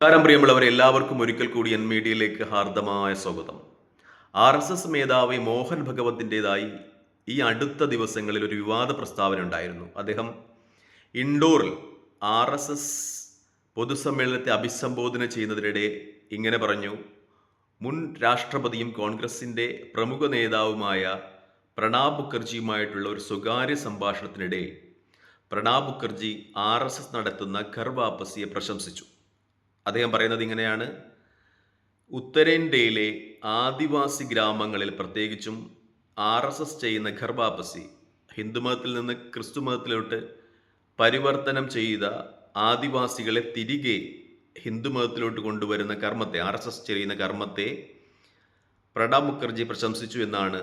നമസ്കാരം പ്രിയമുള്ളവരെ എല്ലാവർക്കും ഒരിക്കൽ കൂടി എൻ മീഡിയയിലേക്ക് ഹാർദമായ സ്വാഗതം. ആർ എസ് എസ് മേധാവി മോഹൻ ഭഗവത്തിന്റെതായി ഈ അടുത്ത ദിവസങ്ങളിൽ ഒരു വിവാദ പ്രസ്താവന ഉണ്ടായിരുന്നു. അദ്ദേഹം ഇൻഡോറിൽ ആർ എസ് എസ് പൊതുസമ്മേളനത്തെ അഭിസംബോധന ചെയ്യുന്നതിനിടെ ഇങ്ങനെ പറഞ്ഞു മുൻ രാഷ്ട്രപതിയും കോൺഗ്രസിന്റെ പ്രമുഖ നേതാവുമായ പ്രണാബ് മുഖർജിയുമായിട്ടുള്ള ഒരു സ്വകാര്യ സംഭാഷണത്തിനിടെ Pranab Mukherjee R S S നടത്തുന്ന ഖർവാപ്പസിയെ പ്രശംസിച്ചു. അദ്ദേഹം പറയുന്നത് ഇങ്ങനെയാണ്. ഉത്തരേന്ത്യയിലെ ആദിവാസി ഗ്രാമങ്ങളിൽ പ്രത്യേകിച്ചും ആർ എസ് എസ് ചെയ്യുന്ന ഖർബാപ്പസി ഹിന്ദുമതത്തിൽ നിന്ന് ക്രിസ്തു മതത്തിലോട്ട് പരിവർത്തനം ചെയ്ത ആദിവാസികളെ തിരികെ ഹിന്ദുമതത്തിലോട്ട് കൊണ്ടുവരുന്ന കർമ്മത്തെ ആർ എസ് എസ് ചെയ്യുന്ന കർമ്മത്തെ പ്രണാബ് മുഖർജി പ്രശംസിച്ചു എന്നാണ്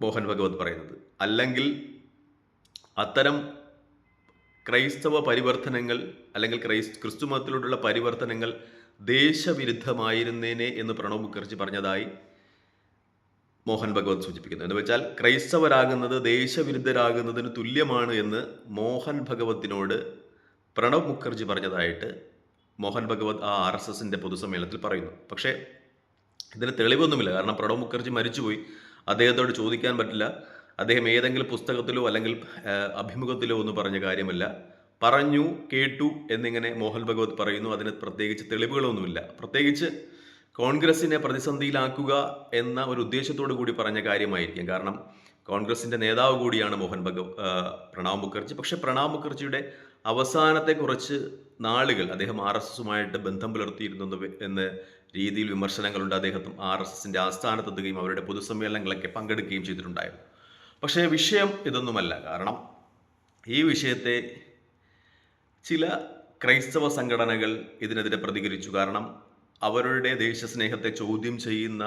മോഹൻ ഭഗവത് പറയുന്നത്. അല്ലെങ്കിൽ അത്തരം ക്രൈസ്തവ പരിവർത്തനങ്ങൾ അല്ലെങ്കിൽ ക്രൈസ് ക്രിസ്തു മതത്തിലോട്ടുള്ള പരിവർത്തനങ്ങൾ ദേശവിരുദ്ധമായിരുന്നേനെ എന്ന് പ്രണവ് മുഖർജി പറഞ്ഞതായി മോഹൻ ഭഗവത് സൂചിപ്പിക്കുന്നു. എന്ന് വെച്ചാൽ ക്രൈസ്തവരാകുന്നത് ദേശവിരുദ്ധരാകുന്നതിന് തുല്യമാണ് എന്ന് മോഹൻ ഭഗവത്തിനോട് പ്രണവ് മുഖർജി പറഞ്ഞതായിട്ട് മോഹൻ ഭഗവത് ആ ആർ എസ് എസിന്റെ പൊതുസമ്മേളനത്തിൽ പറയുന്നു. പക്ഷേ ഇതിന് തെളിവൊന്നുമില്ല. കാരണം പ്രണവ് മുഖർജി മരിച്ചുപോയി. അദ്ദേഹത്തോട് ചോദിക്കാൻ പറ്റില്ല. അദ്ദേഹം ഏതെങ്കിലും പുസ്തകത്തിലോ അല്ലെങ്കിൽ അഭിമുഖത്തിലോ ഒന്നും പറഞ്ഞ കാര്യമല്ല. പറഞ്ഞു കേട്ടു എന്നിങ്ങനെ മോഹൻ ഭഗവത് പറയുന്നു. അതിന് പ്രത്യേകിച്ച് തെളിവുകളൊന്നുമില്ല. പ്രത്യേകിച്ച് കോൺഗ്രസിനെ പ്രതിസന്ധിയിലാക്കുക എന്ന ഒരു ഉദ്ദേശത്തോടു കൂടി പറഞ്ഞ കാര്യമായിരിക്കും. കാരണം കോൺഗ്രസിന്റെ നേതാവ് കൂടിയാണ് മോഹൻ ഭഗവ് പ്രണാബ് മുഖർജി. പക്ഷെ പ്രണാബ് മുഖർജിയുടെ അവസാനത്തെ കുറച്ച് നാളുകൾ അദ്ദേഹം ആർ എസ് എസുമായിട്ട് ബന്ധം പുലർത്തിയിരുന്നു എന്ന രീതിയിൽ വിമർശനങ്ങളുണ്ട്. അദ്ദേഹത്തും ആർ എസ് എസിന്റെ ആസ്ഥാനത്തെത്തുകയും അവരുടെ പൊതുസമ്മേളനങ്ങളൊക്കെ പങ്കെടുക്കുകയും ചെയ്തിട്ടുണ്ടായിരുന്നു. പക്ഷേ വിഷയം ഇതൊന്നുമല്ല. കാരണം ഈ വിഷയത്തെ ചില ക്രൈസ്തവ സംഘടനകൾ ഇതിനെതിരെ പ്രതികരിച്ചു. കാരണം അവരുടെ ദേശസ്നേഹത്തെ ചോദ്യം ചെയ്യുന്ന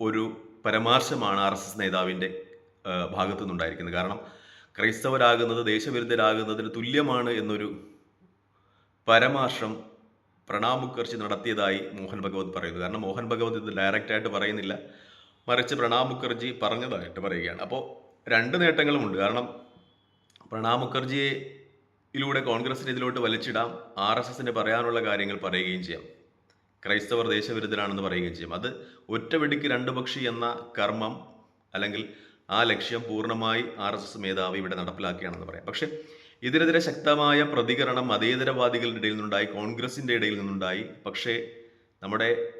ഒരു പരാമർശമാണ് ആർ എസ് എസ് നേതാവിന്റെ ഭാഗത്തു നിന്നുണ്ടായിരിക്കുന്നത് കാരണം ക്രൈസ്തവരാകുന്നത് ദേശവിരുദ്ധരാകുന്നതിന് തുല്യമാണ് എന്നൊരു പരമാർശം പ്രണാബ് മുഖർജി നടത്തിയതായി മോഹൻ ഭഗവത് പറയുന്നു. കാരണം മോഹൻ ഭഗവത് ഇത് ഡയറക്റ്റായിട്ട് പറയുന്നില്ല. മറിച്ച് പ്രണാബ് മുഖർജി പറഞ്ഞതായിട്ട് പറയുകയാണ്. അപ്പോൾ രണ്ട് നേട്ടങ്ങളുമുണ്ട്. കാരണം പ്രണാബ് മുഖർജിയെ ഇതിലൂടെ കോൺഗ്രസിന് ഇതിലോട്ട് വലിച്ചിടാം ആർ എസ് എസിന് പറയാനുള്ള കാര്യങ്ങൾ പറയുകയും ചെയ്യാം. ക്രൈസ്തവർ ദേശവിരുദ്ധരാണെന്ന് പറയുകയും ചെയ്യും. അത് ഒറ്റവെടിക്ക് രണ്ട് പക്ഷി എന്ന കർമ്മം അല്ലെങ്കിൽ ആ ലക്ഷ്യം പൂർണമായി ആർ എസ് എസ് മേധാവി ഇവിടെ നടപ്പിലാക്കുകയാണെന്ന് പറയാം. പക്ഷേ ഇതിനെതിരെ ശക്തമായ പ്രതികരണം മതേതരവാദികളുടെ ഇടയിൽ നിന്നുണ്ടായി കോൺഗ്രസിന്റെ ഇടയിൽ നിന്നുണ്ടായി. പക്ഷേ നമ്മുടെ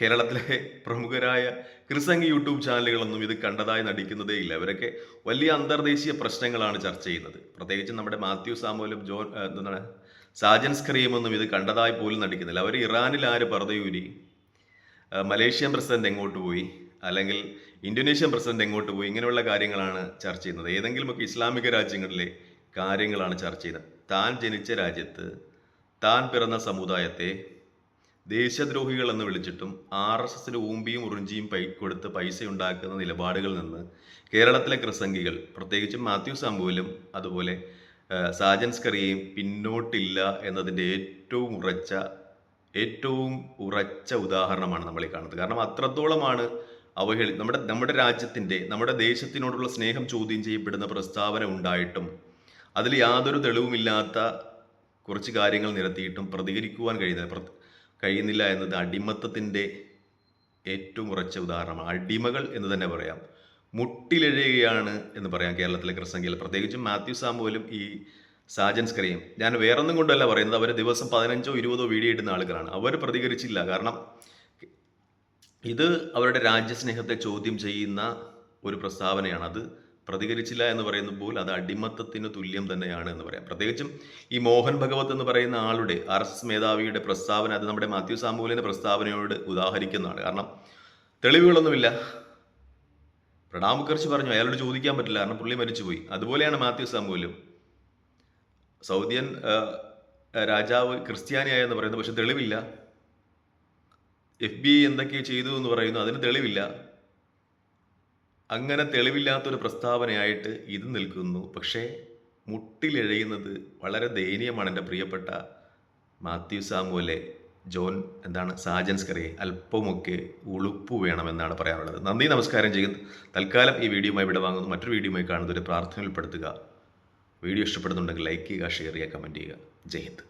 കേരളത്തിലെ പ്രമുഖരായ ക്രിസംഗി യൂട്യൂബ് ചാനലുകളൊന്നും ഇത് കണ്ടതായി നടിക്കുന്നതേ ഇല്ല. അവരൊക്കെ വലിയ അന്തർദേശീയ പ്രശ്നങ്ങളാണ് ചർച്ച ചെയ്യുന്നത്. പ്രത്യേകിച്ച് നമ്മുടെ മാത്യു സാമൂലും ജോൺ എന്താണ് സാജൻ സ്ക്രീമൊന്നും ഇത് കണ്ടതായി പോലും നടിക്കുന്നില്ല. അവർ ഇറാനിൽ ആര് പറതയൂരി? മലേഷ്യൻ പ്രസിഡന്റ് എങ്ങോട്ട് പോയി? അല്ലെങ്കിൽ ഇന്തോനേഷ്യൻ പ്രസിഡന്റ് എങ്ങോട്ട് പോയി? ഇങ്ങനെയുള്ള കാര്യങ്ങളാണ് ചർച്ച ചെയ്യുന്നത്. ഏതെങ്കിലുമൊക്കെ ഇസ്ലാമിക രാജ്യങ്ങളിലെ കാര്യങ്ങളാണ് ചർച്ച ചെയ്യുന്നത്. താൻ ജനിച്ച രാജ്യത്ത് താൻ പിറന്ന സമുദായത്തെ ദേശദ്രോഹികൾ എന്ന് വിളിച്ചിട്ടും ആർ എസ് എസിന് ഊമ്പിയും ഉറിഞ്ചിയും പൈ കൊടുത്ത് പൈസ ഉണ്ടാക്കുന്ന നിലപാടുകളിൽ നിന്ന് കേരളത്തിലെ ക്രിസംഗികൾ പ്രത്യേകിച്ചും മാത്യു സാമ്പുവിലും അതുപോലെ ആ, സാജൻസ് കറിയയും പിന്നോട്ടില്ല എന്നതിന്റെ ഏറ്റവും ഉറച്ച ഏറ്റവും ഉറച്ച ഉദാഹരണമാണ് നമ്മൾ ഈ കാണുന്നത്. കാരണം അത്രത്തോളമാണ് അവഹേളി നമ്മുടെ നമ്മുടെ രാജ്യത്തിന്റെ നമ്മുടെ ദേശത്തിനോടുള്ള സ്നേഹം ചോദ്യം ചെയ്യപ്പെടുന്ന പ്രസ്താവന ഉണ്ടായിട്ടും അതിൽ യാതൊരു തെളിവുമില്ലാത്ത കുറച്ച് കാര്യങ്ങൾ നിരത്തിയിട്ടും പ്രതികരിക്കുവാൻ കഴിയുന്നത് കഴിയുന്നില്ല എന്നത് അടിമത്തത്തിന്റെ ഏറ്റവും ഉറച്ച ഉദാഹരണമാണ് അടിമകൾ എന്ന് തന്നെ പറയാം. മുട്ടിലെഴുകയാണ് എന്ന് പറയാം കേരളത്തിലെ ക്രിസംഖ്യയിൽ പ്രത്യേകിച്ചും മാത്യു സാമുവലും ഈ സാജൻസ് ക്രീം ഞാൻ വേറൊന്നും കൊണ്ടല്ല പറയുന്നത്. അവർ ദിവസം പതിനഞ്ചോ ഇരുപതോ വീഡിയോ ഇടുന്ന ആളുകളാണ്. അവർ പ്രതികരിച്ചില്ല. കാരണം ഇത് അവരുടെ രാജ്യസ്നേഹത്തെ ചോദ്യം ചെയ്യുന്ന ഒരു പ്രസ്താവനയാണ്. അത് പ്രതികരിച്ചില്ല എന്ന് പറയുമ്പോൾ അത് അടിമത്തത്തിന് തുല്യം തന്നെയാണ് എന്ന് പറയാം. പ്രത്യേകിച്ചും ഈ മോഹൻ ഭഗവത് എന്ന് പറയുന്ന ആളുടെ ആർ എസ് മേധാവിയുടെ പ്രസ്താവന അത് നമ്മുടെ മാത്യു സാമൂലിന്റെ പ്രസ്താവനയോട് ഉദാഹരിക്കുന്നതാണ്. കാരണം തെളിവുകളൊന്നുമില്ല. പ്രണാബ് മുഖർജി പറഞ്ഞു അയാളോട് ചോദിക്കാൻ പറ്റില്ല. കാരണം പുള്ളി മരിച്ചുപോയി. അതുപോലെയാണ് മാത്യു സാമൂലും സൗദിയൻ രാജാവ് ക്രിസ്ത്യാനിയായ എന്ന് പറയുന്നത് പക്ഷെ തെളിവില്ല. എഫ് ബി എന്തൊക്കെ ചെയ്തു എന്ന് പറയുന്നു. അതിന് തെളിവില്ല. അങ്ങനെ തെളിവില്ലാത്തൊരു പ്രസ്താവനയായിട്ട് ഇത് നിൽക്കുന്നു. പക്ഷേ മുട്ടിലെഴയുന്നത് വളരെ ദയനീയമാണ് എന്റെ പ്രിയപ്പെട്ട മാത്യു സാമുവലെ. ജോൺ എന്താണ് സാജൻസ് കറി അല്പമൊക്കെ ഉളുപ്പ് വേണമെന്നാണ് പറയാനുള്ളത് നന്ദി നമസ്കാരം ചെയ്യുന്നു. തൽക്കാലം ഈ വീഡിയോയുമായി ഇവിടെ വാങ്ങുന്നു. മറ്റൊരു വീഡിയോയുമായി കാണുന്നതൊരു പ്രാർത്ഥനയിൽപ്പെടുത്തുക വീഡിയോ ഇഷ്ടപ്പെടുന്നുണ്ടെങ്കിൽ ലൈക്ക് ചെയ്യുക ഷെയർ ചെയ്യുക കമന്റ് ചെയ്യുക. ജയ് ഹിന്ദ്.